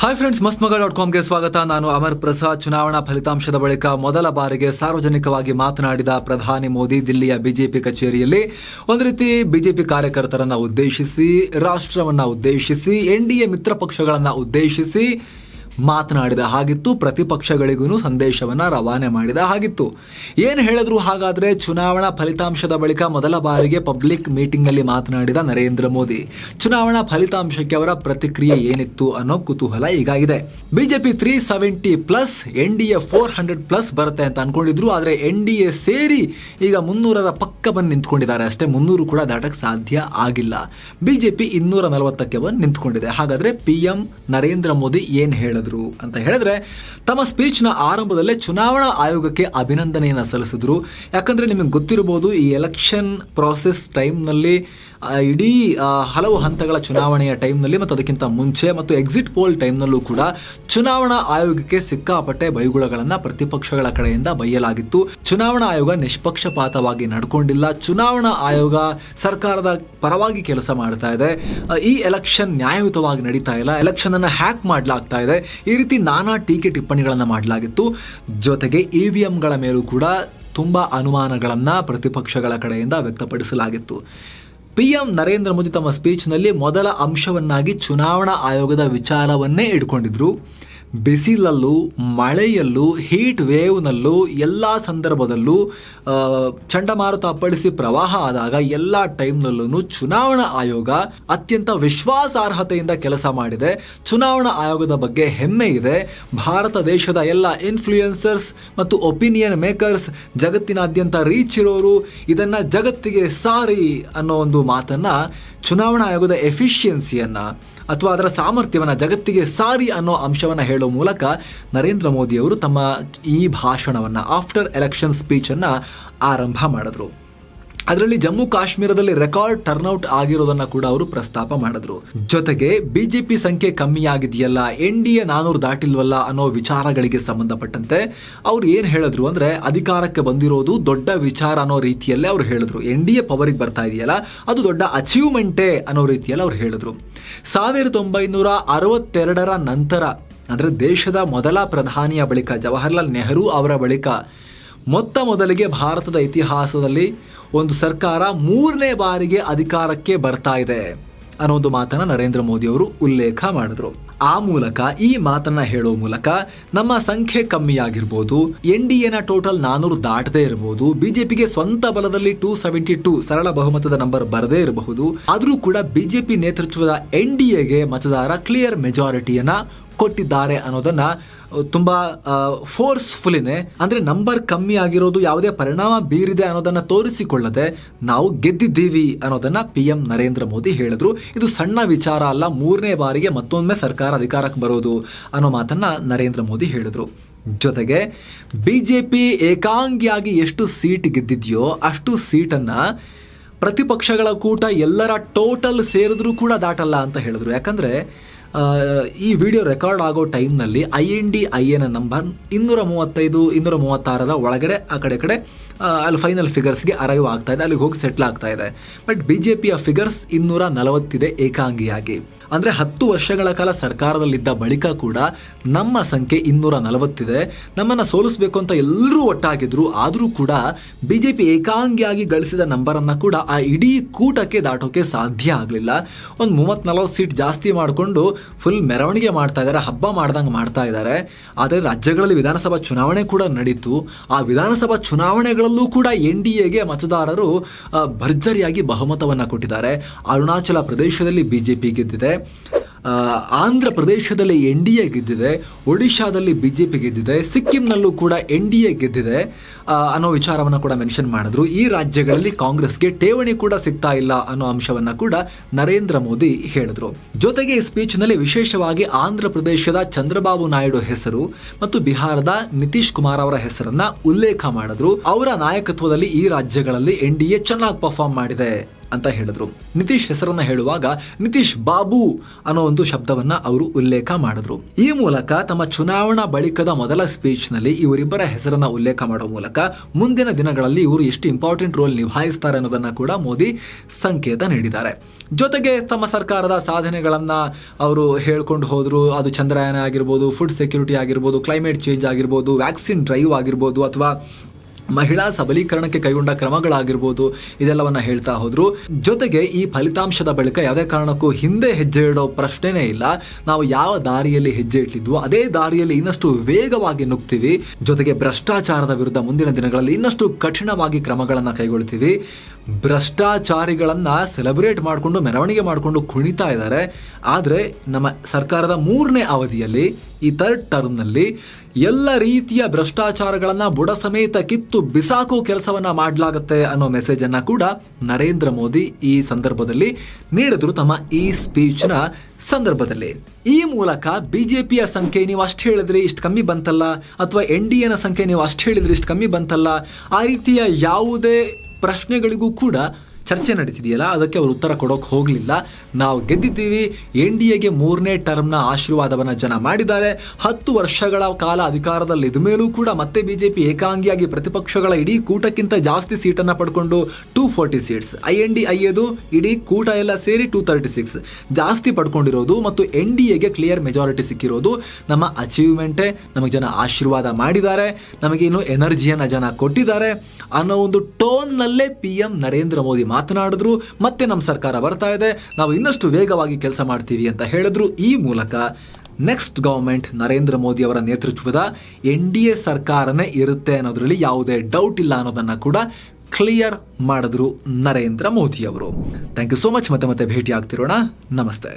Hi friends ಮಸ್ತ್ ಮಗ dot ಕಾಮ್ಗೆ ಸ್ವಾಗತ. ನಾನು ಅಮರ್ ಪ್ರಸಾದ್. ಚುನಾವಣಾ ಫಲಿತಾಂಶದ ಬಳಿಕ ಮೊದಲ ಬಾರಿಗೆ ಸಾರ್ವಜನಿಕವಾಗಿ ಮಾತನಾಡಿದ ಪ್ರಧಾನಿ ಮೋದಿ ದಿಲ್ಲಿಯ ಬಿಜೆಪಿ ಕಚೇರಿಯಲ್ಲಿ. ಒಂದು ರೀತಿ ಬಿಜೆಪಿ ಕಾರ್ಯಕರ್ತರನ್ನ ಉದ್ದೇಶಿಸಿ, ರಾಷ್ಟ್ರವನ್ನ ಉದ್ದೇಶಿಸಿ, ಎನ್ ಡಿ ಎ ಮಿತ್ರ ಪಕ್ಷಗಳನ್ನು ಉದ್ದೇಶಿಸಿ ಮಾತನಾಡಿದ ಹಾಗಿತ್ತು. ಪ್ರತಿಪಕ್ಷಗಳಿಗೂ ಸಂದೇಶವನ್ನು ರವಾನೆ ಮಾಡಿದ ಹಾಗಿತ್ತು. ಏನು ಹೇಳಿದ್ರು ಹಾಗಾದರೆ ಚುನಾವಣಾ ಫಲಿತಾಂಶದ ಬಳಿಕ ಮೊದಲ ಬಾರಿಗೆ ಪಬ್ಲಿಕ್ ಮೀಟಿಂಗ್ನಲ್ಲಿ ಮಾತನಾಡಿದ ನರೇಂದ್ರ ಮೋದಿ. ಚುನಾವಣಾ ಫಲಿತಾಂಶಕ್ಕೆ ಅವರ ಪ್ರತಿಕ್ರಿಯೆ ಏನಿತ್ತು ಅನ್ನೋ ಕುತೂಹಲ ಈಗಾಗಿದೆ. BJP three seventy plus, N D A four hundred plus ಬರುತ್ತೆ ಅಂತ ಅನ್ಕೊಂಡಿದ್ರು. ಆದರೆ ಎನ್ ಡಿ ಎ ಸೇರಿ ಈಗ ಮುನ್ನೂರರ ಪಕ್ಕ ಬಂದು ನಿಂತ್ಕೊಂಡಿದ್ದಾರೆ. ಅಷ್ಟೇ ಮುನ್ನೂರು ಕೂಡ ದಾಟಕ್ಕೆ ಸಾಧ್ಯ ಆಗಿಲ್ಲ. ಬಿಜೆಪಿ ಇನ್ನೂರ ನಲವತ್ತಕ್ಕೆ ಬಂದು ನಿಂತ್ಕೊಂಡಿದೆ. ಹಾಗಾದ್ರೆ ಪಿ ಎಂ ನರೇಂದ್ರ ಮೋದಿ ಏನು ಹೇಳಿದ್ರು? ಅಂತ ಹೇಳಿದ್ರೆ ತಮ್ಮ ಸ್ಪೀಚ್ನ ಆರಂಭದಲ್ಲೇ ಚುನಾವಣಾ ಆಯೋಗಕ್ಕೆ ಅಭಿನಂದನೆಯನ್ನ ಸಲ್ಲಿಸಿದ್ರು. ಯಾಕಂದ್ರೆ ನಿಮಗೆ ಗೊತ್ತಿರಬಹುದು ಈ ಎಲೆಕ್ಷನ್ ಪ್ರಾಸೆಸ್ ಟೈಮ್ನಲ್ಲಿ ಇಡೀ ಹಲವು ಹಂತಗಳ ಚುನಾವಣೆಯ ಟೈಮ್ನಲ್ಲಿ ಮತ್ತು ಅದಕ್ಕಿಂತ ಮುಂಚೆ ಮತ್ತು ಎಕ್ಸಿಟ್ ಪೋಲ್ ಟೈಮ್ನಲ್ಲೂ ಕೂಡ ಚುನಾವಣಾ ಆಯೋಗಕ್ಕೆ ಸಿಕ್ಕಾಪಟ್ಟೆ ಬೈಗುಳಗಳನ್ನು ಪ್ರತಿಪಕ್ಷಗಳ ಕಡೆಯಿಂದ ಬೈಯಲಾಗಿತ್ತು ಚುನಾವಣಾ ಆಯೋಗ ನಿಷ್ಪಕ್ಷಪಾತವಾಗಿ ನಡ್ಕೊಂಡಿಲ್ಲ. ಚುನಾವಣಾ ಆಯೋಗ ಸರ್ಕಾರದ ಪರವಾಗಿ ಕೆಲಸ ಮಾಡ್ತಾ ಇದೆ. ಈ ಎಲೆಕ್ಷನ್ ನ್ಯಾಯಯುತವಾಗಿ ನಡೀತಾ ಇಲ್ಲ. ಎಲೆಕ್ಷನ್ ಅನ್ನು ಹ್ಯಾಕ್ ಮಾಡಲಾಗ್ತಾ ಇದೆ. ಈ ರೀತಿ ನಾನಾ ಟೀಕೆ ಟಿಪ್ಪಣಿಗಳನ್ನು ಮಾಡಲಾಗಿತ್ತು. ಜೊತೆಗೆ ಇ ವಿ ಎಂಗಳ ಮೇಲೂ ಕೂಡ ತುಂಬ ಅನುಮಾನಗಳನ್ನು ಪ್ರತಿಪಕ್ಷಗಳ ಕಡೆಯಿಂದ ವ್ಯಕ್ತಪಡಿಸಲಾಗಿತ್ತು. ಪಿಎಂ ನರೇಂದ್ರ ಮೋದಿ ತಮ್ಮ ಸ್ಪೀಚ್ನಲ್ಲಿ ಮೊದಲ ಅಂಶವನ್ನಾಗಿ ಚುನಾವಣಾ ಆಯೋಗದ ವಿಚಾರವನ್ನೇ ಇಟ್ಕೊಂಡಿದ್ರು. ಬಿಸಿಲಲ್ಲೂ, ಮಳೆಯಲ್ಲೂ ಹೀಟ್ ವೇವ್ನಲ್ಲೂ ಎಲ್ಲ ಸಂದರ್ಭದಲ್ಲೂ ಚಂಡಮಾರುತ ಅಪ್ಪಳಿಸಿ ಪ್ರವಾಹ ಆದಾಗ ಎಲ್ಲ ಟೈಮ್ನಲ್ಲೂ ಚುನಾವಣಾ ಆಯೋಗ ಅತ್ಯಂತ ವಿಶ್ವಾಸಾರ್ಹತೆಯಿಂದ ಕೆಲಸ ಮಾಡಿದೆ. ಚುನಾವಣಾ ಆಯೋಗದ ಬಗ್ಗೆ ಹೆಮ್ಮೆ ಇದೆ. ಭಾರತ ದೇಶದ ಎಲ್ಲ ಇನ್ಫ್ಲೂಯೆನ್ಸರ್ಸ್ ಮತ್ತು ಒಪಿನಿಯನ್ ಮೇಕರ್ಸ್ ಜಗತ್ತಿನಾದ್ಯಂತ ರೀಚ್ ಇರೋರು ಇದನ್ನ ಜಗತ್ತಿಗೆ ಸಾರಿ ಅನ್ನೋ ಒಂದು ಮಾತನ್ನ ಚುನಾವಣಾ ಆಯೋಗದ ಎಫಿಷಿಯನ್ಸಿಯನ್ನ ಅಥವಾ ಅದರ ಸಾಮರ್ಥ್ಯವನ್ನು ಜಗತ್ತಿಗೆ ಸಾರಿ ಅನ್ನೋ ಅಂಶವನ್ನು ಹೇಳೋ ಮೂಲಕ ನರೇಂದ್ರ ಮೋದಿಯವರು ತಮ್ಮ ಈ ಭಾಷಣವನ್ನು ಆಫ್ಟರ್ ಎಲೆಕ್ಷನ್ ಸ್ಪೀಚನ್ನು ಆರಂಭ ಮಾಡಿದ್ರು. ಅದರಲ್ಲಿ ಜಮ್ಮು ಕಾಶ್ಮೀರದಲ್ಲಿ ರೆಕಾರ್ಡ್ ಟರ್ನ್ಔಟ್ ಆಗಿರೋದನ್ನ ಕೂಡ ಅವರು ಪ್ರಸ್ತಾಪ ಮಾಡಿದ್ರು. ಜೊತೆಗೆ ಬಿಜೆಪಿ ಸಂಖ್ಯೆ ಕಮ್ಮಿ ಆಗಿದೆಯಲ್ಲ ಎನ್ ಡಿ ಎ ನಾನೂರು ದಾಟಿಲ್ವಲ್ಲ ಅನ್ನೋ ವಿಚಾರಗಳಿಗೆ ಸಂಬಂಧಪಟ್ಟಂತೆ ಅವ್ರು ಏನ್ ಹೇಳಿದ್ರು ಅಂದ್ರೆ ಅಧಿಕಾರಕ್ಕೆ ಬಂದಿರೋದು ದೊಡ್ಡ ವಿಚಾರ ಅನ್ನೋ ರೀತಿಯಲ್ಲೇ ಅವ್ರು ಹೇಳಿದ್ರು. ಎನ್ ಡಿ ಎ ಪವರಿಗೆ ಬರ್ತಾ ಇದೆಯಲ್ಲ, ಅದು ದೊಡ್ಡ ಅಚೀವ್ಮೆಂಟೇ ಅನ್ನೋ ರೀತಿಯಲ್ಲಿ ಅವ್ರು ಹೇಳಿದ್ರು. ಸಾವಿರದ ಒಂಬೈನೂರ ಅರವತ್ತೆರಡರ ನಂತರ, ಅಂದ್ರೆ ದೇಶದ ಮೊದಲ ಪ್ರಧಾನಿಯ ಬಳಿಕ ಜವಾಹರ್ಲಾಲ್ ನೆಹರು ಅವರ ಬಳಿಕ ಮೊತ್ತ ಮೊದಲಿಗೆ ಭಾರತದ ಇತಿಹಾಸದಲ್ಲಿ ಒಂದು ಸರ್ಕಾರ ಮೂರನೇ ಬಾರಿಗೆ ಅಧಿಕಾರಕ್ಕೆ ಬರ್ತಾ ಇದೆ ಅನ್ನೋ ಒಂದು ಮಾತನ್ನ ನರೇಂದ್ರ ಮೋದಿ ಅವರು ಉಲ್ಲೇಖ ಮಾಡಿದ್ರು. ಆ ಮೂಲಕ, ಈ ಮಾತನ್ನ ಹೇಳೋ ಮೂಲಕ ನಮ್ಮ ಸಂಖ್ಯೆ ಕಮ್ಮಿ ಆಗಿರ್ಬೋದು ಎನ್ ಡಿ ಎನ ಟೋಟಲ್ ನಾನೂರು ದಾಟದೇ ಇರಬಹುದು ಬಿಜೆಪಿಗೆ ಸ್ವಂತ ಬಲದಲ್ಲಿ ಟೂ ಸೆವೆಂಟಿ ಟೂ ಸರಳ ಬಹುಮತದ ನಂಬರ್ ಬರದೇ ಇರಬಹುದು, ಆದರೂ ಕೂಡ ಬಿಜೆಪಿ ನೇತೃತ್ವದ ಎನ್ ಡಿ ಎಗೆ ಮತದಾರ ಕ್ಲಿಯರ್ ಮೆಜಾರಿಟಿಯನ್ನ ಕೊಟ್ಟಿದ್ದಾರೆ ಅನ್ನೋದನ್ನ ತುಂಬಾ ಫೋರ್ಸ್ಫುಲಿನೇ ಅಂದ್ರೆ ನಂಬರ್ ಕಮ್ಮಿ ಆಗಿರೋದು ಯಾವುದೇ ಪರಿಣಾಮ ಬೀರಿದೆ ಅನ್ನೋದನ್ನ ತೋರಿಸಿಕೊಳ್ಳದೆ ನಾವು ಗೆದ್ದಿದ್ದೀವಿ ಅನ್ನೋದನ್ನ ಪಿ ಎಂ ನರೇಂದ್ರ ಮೋದಿ ಹೇಳಿದ್ರು. ಇದು ಸಣ್ಣ ವಿಚಾರ ಅಲ್ಲ, ಮೂರನೇ ಬಾರಿಗೆ ಮತ್ತೊಮ್ಮೆ ಸರ್ಕಾರ ಅಧಿಕಾರಕ್ಕೆ ಬರೋದು ಅನ್ನೋ ಮಾತನ್ನ ನರೇಂದ್ರ ಮೋದಿ ಹೇಳಿದ್ರು. ಜೊತೆಗೆ ಬಿಜೆಪಿ ಏಕಾಂಗಿಯಾಗಿ ಎಷ್ಟು ಸೀಟ್ ಗೆದ್ದಿದೆಯೋ ಅಷ್ಟು ಸೀಟನ್ನ ಪ್ರತಿಪಕ್ಷಗಳ ಕೂಟ ಎಲ್ಲರ ಟೋಟಲ್ ಸೇರಿದ್ರೂ ಕೂಡ ದಾಟಲ್ಲ ಅಂತ ಹೇಳಿದ್ರು. ಯಾಕಂದ್ರೆ ಈ ವಿಡಿಯೋ ರೆಕಾರ್ಡ್ ಆಗೋ ಟೈಮ್ನಲ್ಲಿ I N D, I N number ಇನ್ನೂರ ಮೂವತ್ತೈದು ಇನ್ನೂರ ಮೂವತ್ತಾರರ ಒಳಗಡೆ ಆ ಕಡೆ ಕಡೆ ಅಲ್ಲಿ ಫೈನಲ್ ಫಿಗರ್ಸ್ಗೆ ಅರೈವ್ ಆಗ್ತಾ ಇದೆ, ಅಲ್ಲಿಗೆ ಹೋಗಿ ಸೆಟ್ಲ್ ಆಗ್ತಾ ಇದೆ. ಬಟ್ ಬಿ ಜೆ ಪಿಯ ಫಿಗರ್ಸ್ ಇನ್ನೂರ ನಲವತ್ತಿದೆ ಏಕಾಂಗಿಯಾಗಿ. ಅಂದ್ರೆ ಹತ್ತು ವರ್ಷಗಳ ಕಾಲ ಸರ್ಕಾರದಲ್ಲಿದ್ದ ಬಳಿಕ ಕೂಡ ನಮ್ಮ ಸಂಖ್ಯೆ ಇನ್ನೂರ ನಲವತ್ತಿದೆ. ನಮ್ಮನ್ನು ಸೋಲಿಸಬೇಕು ಅಂತ ಎಲ್ಲರೂ ಒಟ್ಟಾಗಿದ್ರು. ಆದರೂ ಕೂಡ ಬಿ ಜೆ ಪಿ ಏಕಾಂಗಿಯಾಗಿ ಗಳಿಸಿದ ನಂಬರನ್ನು ಕೂಡ ಆ ಇಡೀ ಕೂಟಕ್ಕೆ ದಾಟೋಕೆ ಸಾಧ್ಯ ಆಗಲಿಲ್ಲ. ಒಂದು ಮೂವತ್ತು ನಲವತ್ತು ಸೀಟ್ ಜಾಸ್ತಿ ಮಾಡಿಕೊಂಡು ಫುಲ್ ಮೆರವಣಿಗೆ ಮಾಡ್ತಾ ಇದ್ದಾರೆ ಹಬ್ಬ ಮಾಡ್ದಂಗೆ ಮಾಡ್ತಾ ಇದ್ದಾರೆ ಆದರೆ ರಾಜ್ಯಗಳಲ್ಲಿ ವಿಧಾನಸಭಾ ಚುನಾವಣೆ ಕೂಡ ನಡೀತು. ಆ ವಿಧಾನಸಭಾ ಚುನಾವಣೆಗಳಲ್ಲೂ ಕೂಡ ಎನ್ ಡಿ ಎಗೆ ಮತದಾರರು ಭರ್ಜರಿಯಾಗಿ ಬಹುಮತವನ್ನು ಕೊಟ್ಟಿದ್ದಾರೆ. ಅರುಣಾಚಲ ಪ್ರದೇಶದಲ್ಲಿ ಬಿಜೆಪಿ ಗೆದ್ದಿದೆ. ಆ, ಆಂಧ್ರ ಪ್ರದೇಶದಲ್ಲಿ ಎನ್ ಡಿ ಎ ಗೆದ್ದಿದೆ, ಒಡಿಶಾದಲ್ಲಿ ಬಿ ಜೆ ಪಿ ಗೆದ್ದಿದೆ, ಸಿಕ್ಕಿಂನಲ್ಲೂ ಕೂಡ ಎನ್ ಡಿ ಎ ಗೆದ್ದಿದೆ ಅನ್ನೋ ವಿಚಾರವನ್ನು ಕೂಡ ಮೆನ್ಷನ್ ಮಾಡಿದ್ರು. ಈ ರಾಜ್ಯಗಳಲ್ಲಿ ಕಾಂಗ್ರೆಸ್ಗೆ ಠೇವಣಿ ಕೂಡ ಸಿಗ್ತಾ ಇಲ್ಲ ಅನ್ನೋ ಅಂಶವನ್ನು ಕೂಡ ನರೇಂದ್ರ ಮೋದಿ ಹೇಳಿದ್ರು. ಜೊತೆಗೆ ಈ ಸ್ಪೀಚ್ನಲ್ಲಿ ವಿಶೇಷವಾಗಿ ಆಂಧ್ರ ಪ್ರದೇಶದ ಚಂದ್ರಬಾಬು ನಾಯ್ಡು ಹೆಸರು ಮತ್ತು ಬಿಹಾರದ ನಿತೀಶ್ ಕುಮಾರ್ ಅವರ ಹೆಸರನ್ನ ಉಲ್ಲೇಖ ಮಾಡಿದ್ರು. ಅವರ ನಾಯಕತ್ವದಲ್ಲಿ ಈ ರಾಜ್ಯಗಳಲ್ಲಿ ಎನ್ ಡಿ ಎ ಚೆನ್ನಾಗಿ ಪರ್ಫಾರ್ಮ್ ಮಾಡಿದೆ. ಅಂತ ಹೇಳಿದ್ರು. ನಿತೀಶ್ ಹೆಸರನ್ನ ಹೇಳುವಾಗ, ನಿತೀಶ್ ಬಾಬು ಅನ್ನೋ ಒಂದು ಶಬ್ದವನ್ನ ಅವರು ಉಲ್ಲೇಖ ಮಾಡಿದ್ರು. ಈ ಮೂಲಕ ತಮ್ಮ ಚುನಾವಣಾ ಬಳಿಕದ ಮೊದಲ ಸ್ಪೀಚ್ನಲ್ಲಿ ಇವರಿಬ್ಬರ ಹೆಸರನ್ನ ಉಲ್ಲೇಖ ಮಾಡುವ ಮೂಲಕ ಮುಂದಿನ ದಿನಗಳಲ್ಲಿ ಇವರು ಎಷ್ಟು ಇಂಪಾರ್ಟೆಂಟ್ ರೋಲ್ ನಿಭಾಯಿಸ್ತಾರೆ ಅನ್ನೋದನ್ನ ಕೂಡ ಮೋದಿ ಸಂಕೇತ ನೀಡಿದ್ದಾರೆ. ಜೊತೆಗೆ ತಮ್ಮ ಸರ್ಕಾರದ ಸಾಧನೆಗಳನ್ನ ಅವರು ಹೇಳ್ಕೊಂಡು ಹೋದ್ರು. ಅದು ಚಂದ್ರಯಾನ ಆಗಿರ್ಬೋದು ಫುಡ್ ಸೆಕ್ಯೂರಿಟಿ ಆಗಿರ್ಬೋದು ಕ್ಲೈಮೇಟ್ ಚೇಂಜ್ ಆಗಿರ್ಬೋದು ವ್ಯಾಕ್ಸಿನ್ ಡ್ರೈವ್ ಆಗಿರ್ಬೋದು, ಅಥವಾ ಮಹಿಳಾ ಸಬಲೀಕರಣಕ್ಕೆ ಕೈಗೊಂಡ ಕ್ರಮಗಳಾಗಿರ್ಬೋದು ಇದೆಲ್ಲವನ್ನ ಹೇಳ್ತಾ ಹೋದ್ರು. ಜೊತೆಗೆ ಈ ಫಲಿತಾಂಶದ ಬಳಿಕ ಯಾವುದೇ ಕಾರಣಕ್ಕೂ ಹಿಂದೆ ಹೆಜ್ಜೆ ಇಡೋ ಪ್ರಶ್ನೆನೇ ಇಲ್ಲ. ನಾವು ಯಾವ ದಾರಿಯಲ್ಲಿ ಹೆಜ್ಜೆ ಇಟ್ಟಿದ್ವು ಅದೇ ದಾರಿಯಲ್ಲಿ ಇನ್ನಷ್ಟು ವೇಗವಾಗಿ ನುಗ್ತೀವಿ. ಜೊತೆಗೆ ಭ್ರಷ್ಟಾಚಾರದ ವಿರುದ್ಧ ಮುಂದಿನ ದಿನಗಳಲ್ಲಿ ಇನ್ನಷ್ಟು ಕಠಿಣವಾಗಿ ಕ್ರಮಗಳನ್ನು ಕೈಗೊಳ್ತೀವಿ. ಭ್ರಷ್ಟಾಚಾರಿಗಳನ್ನ ಸೆಲೆಬ್ರೇಟ್ ಮಾಡಿಕೊಂಡು, ಮೆರವಣಿಗೆ ಮಾಡಿಕೊಂಡು ಕುಣಿತಾ ಇದ್ದಾರೆ. ಆದರೆ ನಮ್ಮ ಸರ್ಕಾರದ ಮೂರನೇ ಅವಧಿಯಲ್ಲಿ, ಈ ಥರ್ಡ್ ಟರ್ಮ್ನಲ್ಲಿ ಎಲ್ಲ ರೀತಿಯ ಭ್ರಷ್ಟಾಚಾರಗಳನ್ನು ಬುಡ ಸಮೇತ ಕಿತ್ತು ಬಿಸಾಕೋ ಕೆಲಸವನ್ನು ಮಾಡಲಾಗುತ್ತೆ ಅನ್ನೋ ಮೆಸೇಜನ್ನು ಕೂಡ ನರೇಂದ್ರ ಮೋದಿ ಈ ಸಂದರ್ಭದಲ್ಲಿ ನೀಡಿದ್ರು ತಮ್ಮ ಈ ಸ್ಪೀಚ್ನ ಸಂದರ್ಭದಲ್ಲಿ. ಈ ಮೂಲಕ ಬಿಜೆಪಿಯ ಸಂಖ್ಯೆ ನೀವು ಅಷ್ಟು ಹೇಳಿದ್ರೆ, ಇಷ್ಟು ಕಮ್ಮಿ ಬಂತಲ್ಲ? ಅಥವಾ ಎನ್ ಡಿ ಎನ ಸಂಖ್ಯೆ ನೀವು ಅಷ್ಟು ಹೇಳಿದ್ರೆ, ಇಷ್ಟು ಕಮ್ಮಿ ಬಂತಲ್ಲ? ಆ ರೀತಿಯ ಯಾವುದೇ ಪ್ರಶ್ನೆಗಳಿಗೂ ಕೂಡ ಚರ್ಚೆ ನಡೆಸಿದೆಯಲ್ಲ ಅದಕ್ಕೆ ಅವರು ಉತ್ತರ ಕೊಡೋಕೆ ಹೋಗಲಿಲ್ಲ. ನಾವು ಗೆದ್ದಿದ್ದೀವಿ, ಎನ್ ಡಿ ಎಗೆ ಮೂರನೇ ಟರ್ಮ್ನ ಆಶೀರ್ವಾದವನ್ನು ಜನ ಮಾಡಿದ್ದಾರೆ. ಹತ್ತು ವರ್ಷಗಳ ಕಾಲ ಅಧಿಕಾರದಲ್ಲಿ ಮೇಲೂ ಕೂಡ ಮತ್ತೆ ಬಿಜೆಪಿ ಏಕಾಂಗಿಯಾಗಿ ಪ್ರತಿಪಕ್ಷಗಳ ಇಡೀ ಕೂಟಕ್ಕಿಂತ ಜಾಸ್ತಿ ಸೀಟನ್ನು ಪಡ್ಕೊಂಡು two forty seats I N D ಐದು ಇಡೀ ಕೂಟ ಎಲ್ಲ ಸೇರಿ ಟೂ ತರ್ಟಿ ಸಿಕ್ಸ್ ಜಾಸ್ತಿ ಪಡ್ಕೊಂಡಿರೋದು ಮತ್ತು ಎನ್ ಡಿ ಎಗೆ ಕ್ಲಿಯರ್ ಮೆಜಾರಿಟಿ ಸಿಕ್ಕಿರೋದು ನಮ್ಮ ಅಚೀವ್ಮೆಂಟೇ ನಮಗೆ ಜನ ಆಶೀರ್ವಾದ ಮಾಡಿದ್ದಾರೆ. ನಮಗೆ ಇನ್ನು ಎನರ್ಜಿಯನ್ನು ಜನ ಕೊಟ್ಟಿದ್ದಾರೆ. ಅನ್ನೋ ಒಂದು ಟೋನ್ನಲ್ಲೇ ಪಿ ಎಂ ನರೇಂದ್ರ ಮೋದಿ ಮಾತನಾಡಿದ್ರು, ಮತ್ತೆ ನಮ್ಮ ಸರ್ಕಾರ ಬರ್ತಾ ಇದೆ. ನಾವು ಇನ್ನಷ್ಟು ವೇಗವಾಗಿ ಕೆಲಸ ಮಾಡ್ತೀವಿ ಅಂತ ಹೇಳಿದ್ರು. ಈ ಮೂಲಕ ನೆಕ್ಸ್ಟ್ ಗವರ್ಮೆಂಟ್ ನರೇಂದ್ರ ಮೋದಿ ಅವರ ನೇತೃತ್ವದ ಎನ್ ಡಿ ಎ ಸರ್ಕಾರನೇ ಇರುತ್ತೆ ಅನ್ನೋದ್ರಲ್ಲಿ ಯಾವುದೇ ಡೌಟ್ ಇಲ್ಲ ಅನ್ನೋದನ್ನ ಕೂಡ ಕ್ಲಿಯರ್ ಮಾಡಿದ್ರು ನರೇಂದ್ರ ಮೋದಿ ಅವರು. ಥ್ಯಾಂಕ್ ಯು ಸೋ ಮಚ್ ಮತ್ತೆ ಮತ್ತೆ ಭೇಟಿ ಆಗ್ತಿರೋಣ ನಮಸ್ತೆ.